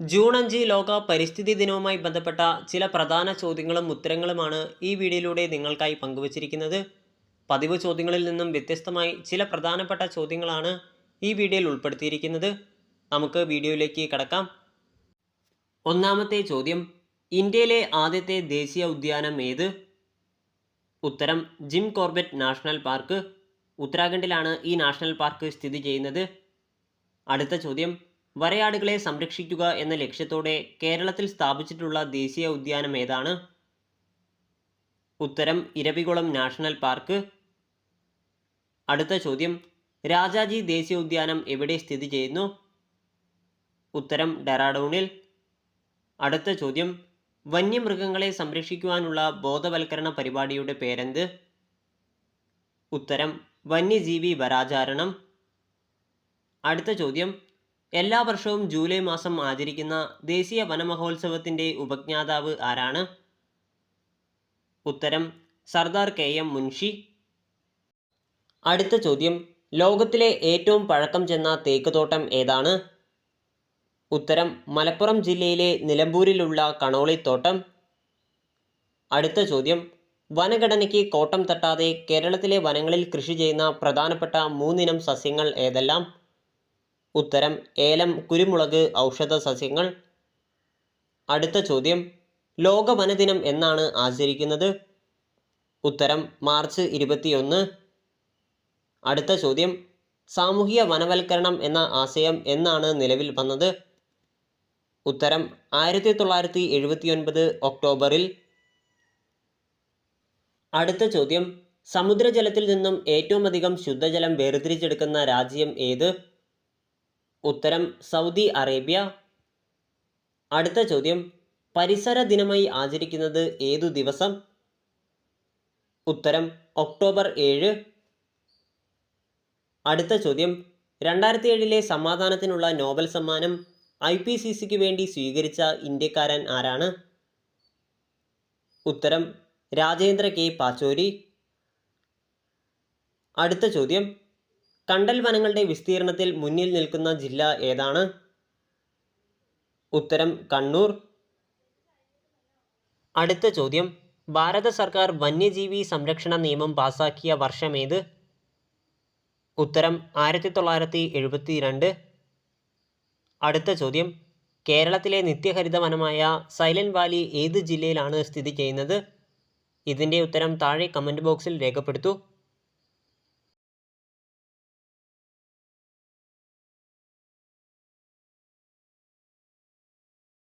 June അഞ്ച് ലോക പരിസ്ഥിതി ദിനവുമായി ബന്ധപ്പെട്ട ചില പ്രധാന ചോദ്യങ്ങളും ഉത്തരങ്ങളുമാണ് ഈ വീഡിയോയിലൂടെ നിങ്ങൾക്കായി പങ്കുവച്ചിരിക്കുന്നത്. പതിവ് ചോദ്യങ്ങളിൽ നിന്നും വ്യത്യസ്തമായി ചില പ്രധാനപ്പെട്ട ചോദ്യങ്ങളാണ് ഈ വീഡിയോയിൽ ഉൾപ്പെടുത്തിയിരിക്കുന്നത്. നമുക്ക് വീഡിയോയിലേക്ക് കടക്കാം. ഒന്നാമത്തെ ചോദ്യം ഇന്ത്യയിലെ ആദ്യത്തെ ദേശീയ ഉദ്യാനം ഏത്? ഉത്തരം ജിം കോർബറ്റ് നാഷണൽ പാർക്ക്. ഉത്തരാഖണ്ഡിലാണ് ഈ നാഷണൽ പാർക്ക് സ്ഥിതി ചെയ്യുന്നത്. അടുത്ത ചോദ്യം വരയാടുകളെ സംരക്ഷിക്കുക എന്ന ലക്ഷ്യത്തോടെ കേരളത്തിൽ സ്ഥാപിച്ചിട്ടുള്ള ദേശീയ ഉദ്യാനം ഏതാണ്? ഉത്തരം ഇരവികുളം നാഷണൽ പാർക്ക്. അടുത്ത ചോദ്യം രാജാജി ദേശീയ ഉദ്യാനം എവിടെ സ്ഥിതി ചെയ്യുന്നു? ഉത്തരം ഡെറാഡൂണിൽ. അടുത്ത ചോദ്യം വന്യമൃഗങ്ങളെ സംരക്ഷിക്കുവാനുള്ള ബോധവൽക്കരണ പരിപാടിയുടെ പേരെന്ത്? ഉത്തരം വന്യജീവി വരാചാരണം. അടുത്ത ചോദ്യം എല്ലാ വർഷവും ജൂലൈ മാസം ആചരിക്കുന്ന ദേശീയ വനമഹോത്സവത്തിന്റെ ഉപജ്ഞാതാവ് ആരാണ്? ഉത്തരം സർദാർ കെ എം മുൻഷി. അടുത്ത ചോദ്യം ലോകത്തിലെ ഏറ്റവും പഴക്കം ചെന്ന തേക്ക് തോട്ടം ഏതാണ്? ഉത്തരം മലപ്പുറം ജില്ലയിലെ നിലമ്പൂരിലുള്ള കണോളിത്തോട്ടം. അടുത്ത ചോദ്യം വനഘടനയ്ക്ക് കോട്ടം തട്ടാതെ കേരളത്തിലെ വനങ്ങളിൽ കൃഷി ചെയ്യുന്ന പ്രധാനപ്പെട്ട മൂന്നിനം സസ്യങ്ങൾ ഏതെല്ലാം? ഉത്തരം ഏലം കുരുമുളക് ഔഷധ സസ്യങ്ങൾ. അടുത്ത ചോദ്യം ലോക വനദിനം എന്നാണ് ആചരിക്കുന്നത്. ഉത്തരം മാർച്ച് ഇരുപത്തിയൊന്ന്. അടുത്ത ചോദ്യം സാമൂഹിക വനവൽക്കരണം എന്ന ആശയം എന്നാണ് നിലവിൽ വന്നത്. ഉത്തരം ആയിരത്തി തൊള്ളായിരത്തി എഴുപത്തിയൊൻപത് ഒക്ടോബറിൽ. അടുത്ത ചോദ്യം സമുദ്രജലത്തിൽ നിന്നും ഏറ്റവും അധികം ശുദ്ധജലം വേർതിരിച്ചെടുക്കുന്ന രാജ്യം ഏത്? ഉത്തരം സൗദി അറേബ്യ. അടുത്ത ചോദ്യം പരിസര ദിനമായി ആചരിക്കുന്നത് ഏതു ദിവസം? ഉത്തരം ഒക്ടോബർ ഏഴ്. അടുത്ത ചോദ്യം രണ്ടായിരത്തി ഏഴിലെ സമാധാനത്തിനുള്ള നോബൽ സമ്മാനം ഐ പി സി സിക്ക് വേണ്ടി സ്വീകരിച്ച ഇന്ത്യക്കാരൻ ആരാണ്? ഉത്തരം രാജേന്ദ്ര കെ. പാച്ചോരി. അടുത്ത ചോദ്യം കണ്ടൽ വനങ്ങളുടെ വിസ്തീർണത്തിൽ മുന്നിൽ നിൽക്കുന്ന ജില്ല ഏതാണ്? ഉത്തരം കണ്ണൂർ. അടുത്ത ചോദ്യം. ഭാരത സർക്കാർ വന്യജീവി സംരക്ഷണ നിയമം പാസാക്കിയ വർഷമേത് ഉത്തരം ആയിരത്തി തൊള്ളായിരത്തി എഴുപത്തി രണ്ട് അടുത്ത ചോദ്യം. കേരളത്തിലെ നിത്യഹരിത വനമായ സൈലന്റ് വാലി ഏത് ജില്ലയിലാണ് സ്ഥിതി ചെയ്യുന്നത്? ഇതിന്റെ ഉത്തരം താഴെ കമന്റ് ബോക്സിൽ രേഖപ്പെടുത്തൂ.